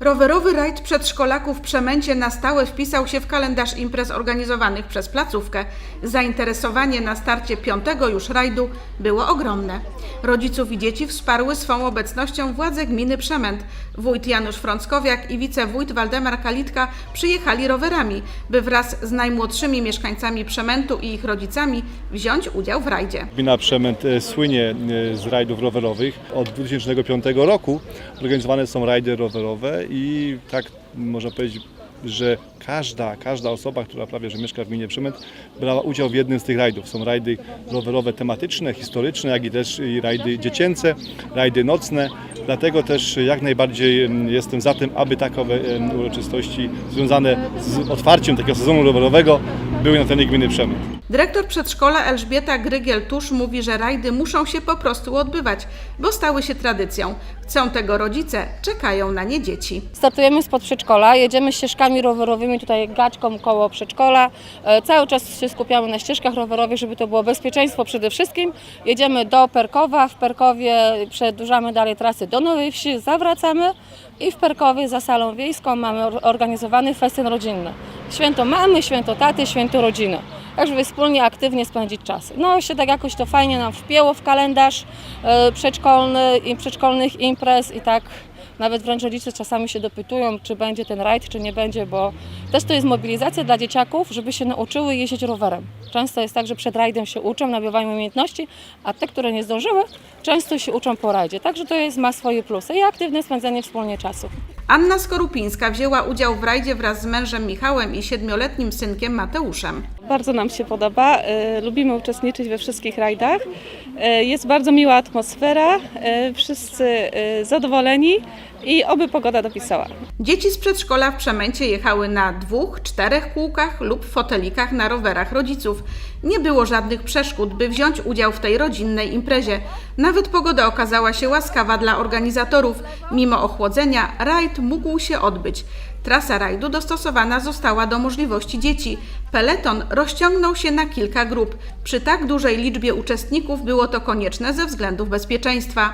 Rowerowy rajd przedszkolaków w Przemęcie na stałe wpisał się w kalendarz imprez organizowanych przez placówkę. Zainteresowanie na starcie piątego już rajdu było ogromne. Rodziców i dzieci wsparły swą obecnością władze gminy Przemęt. Wójt Janusz Frąckowiak i wicewójt Waldemar Kalitka przyjechali rowerami, by wraz z najmłodszymi mieszkańcami Przemętu i ich rodzicami wziąć udział w rajdzie. Gmina Przemęt e, słynie e, z rajdów rowerowych. Od 2005 roku organizowane są rajdy rowerowe i tak można powiedzieć, że każda, każda osoba, która prawie że mieszka w gminie Przemęt, brała udział w jednym z tych rajdów. Są rajdy rowerowe tematyczne, historyczne, jak i też i rajdy dziecięce, rajdy nocne. Dlatego też jak najbardziej em, jestem za tym, aby takowe uroczystości związane z otwarciem takiego sezonu rowerowego były na terenie gminy Przemęt. Dyrektor przedszkola Elżbieta Grygiel-Tusz mówi, że rajdy muszą się po prostu odbywać, bo stały się tradycją. Chcą tego rodzice, czekają na nie dzieci. Startujemy spod przedszkola, jedziemy ścieżkami rowerowymi tutaj gaćką koło przedszkola. E, Cały czas się skupiamy na ścieżkach rowerowych, żeby to było bezpieczeństwo przede wszystkim. Jedziemy do Perkowa, w Perkowie przedłużamy dalej trasy do Nowej Wsi, zawracamy i w Perkowie za salą wiejską mamy or- organizowany festyn rodzinny. Święto mamy, święto taty, święto rodziny. Tak, żeby wspólnie, aktywnie spędzić czas. No się tak jakoś to fajnie nam wpięło w kalendarz e, przedszkolny i przedszkolnych imprez i tak nawet wręcz rodzice czasami się dopytują, czy będzie ten rajd, czy nie będzie, bo też to jest mobilizacja dla dzieciaków, żeby się nauczyły jeździć rowerem. Często jest tak, że przed rajdem się uczą, nabywają umiejętności, a te, które nie zdążyły, często się uczą po rajdzie. Także to jest, ma swoje plusy i aktywne spędzanie wspólnie czasu. Anna Skorupińska wzięła udział w rajdzie wraz z mężem Michałem i siedmioletnim synkiem Mateuszem. Bardzo nam się podoba. e, Lubimy uczestniczyć we wszystkich rajdach. E, Jest bardzo miła atmosfera, e, wszyscy zadowoleni i oby pogoda dopisała. Dzieci z przedszkola w Przemęcie jechały na dwóch, czterech kółkach lub fotelikach na rowerach rodziców. Nie było żadnych przeszkód, by wziąć udział w tej rodzinnej imprezie. Nawet pogoda okazała się łaskawa dla organizatorów. Mimo ochłodzenia rajd mógł się odbyć. Trasa rajdu dostosowana została do możliwości dzieci. Peleton rozciągnął się na kilka grup. Przy tak dużej liczbie uczestników było to konieczne ze względów bezpieczeństwa.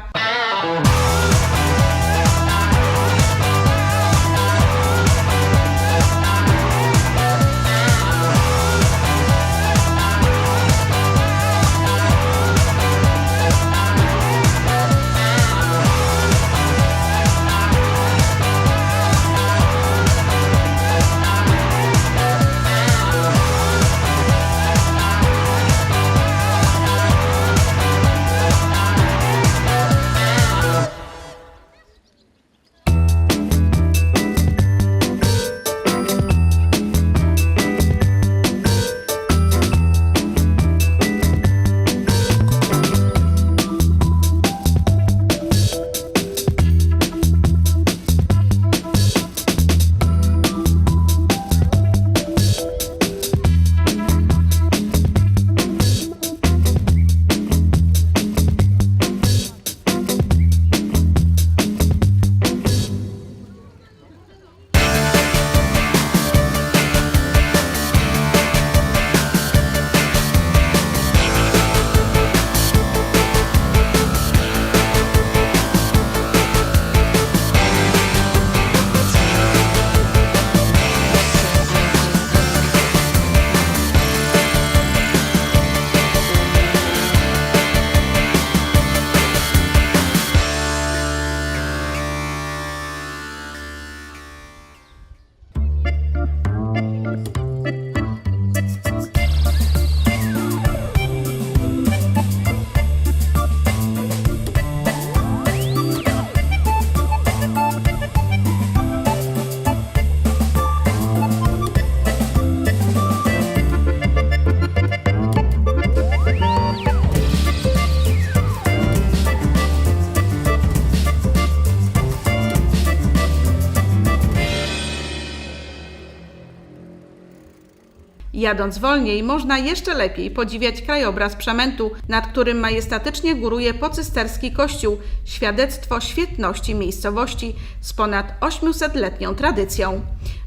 Jadąc wolniej, można jeszcze lepiej podziwiać krajobraz Przemętu, nad którym majestatycznie góruje pocysterski kościół, świadectwo świetności miejscowości z ponad 800-letnią tradycją.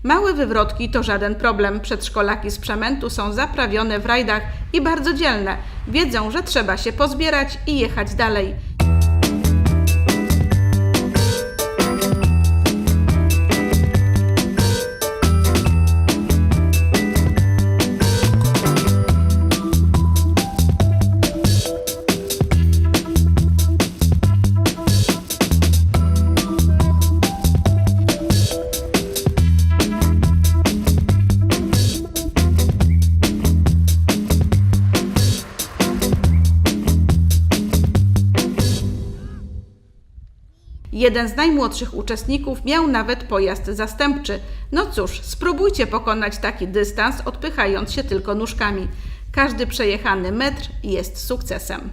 Małe wywrotki to żaden problem. Przedszkolaki z Przemętu są zaprawione w rajdach i bardzo dzielne. Wiedzą, że trzeba się pozbierać i jechać dalej. Jeden z najmłodszych uczestników miał nawet pojazd zastępczy. No cóż, spróbujcie pokonać taki dystans, odpychając się tylko nóżkami. Każdy przejechany metr jest sukcesem.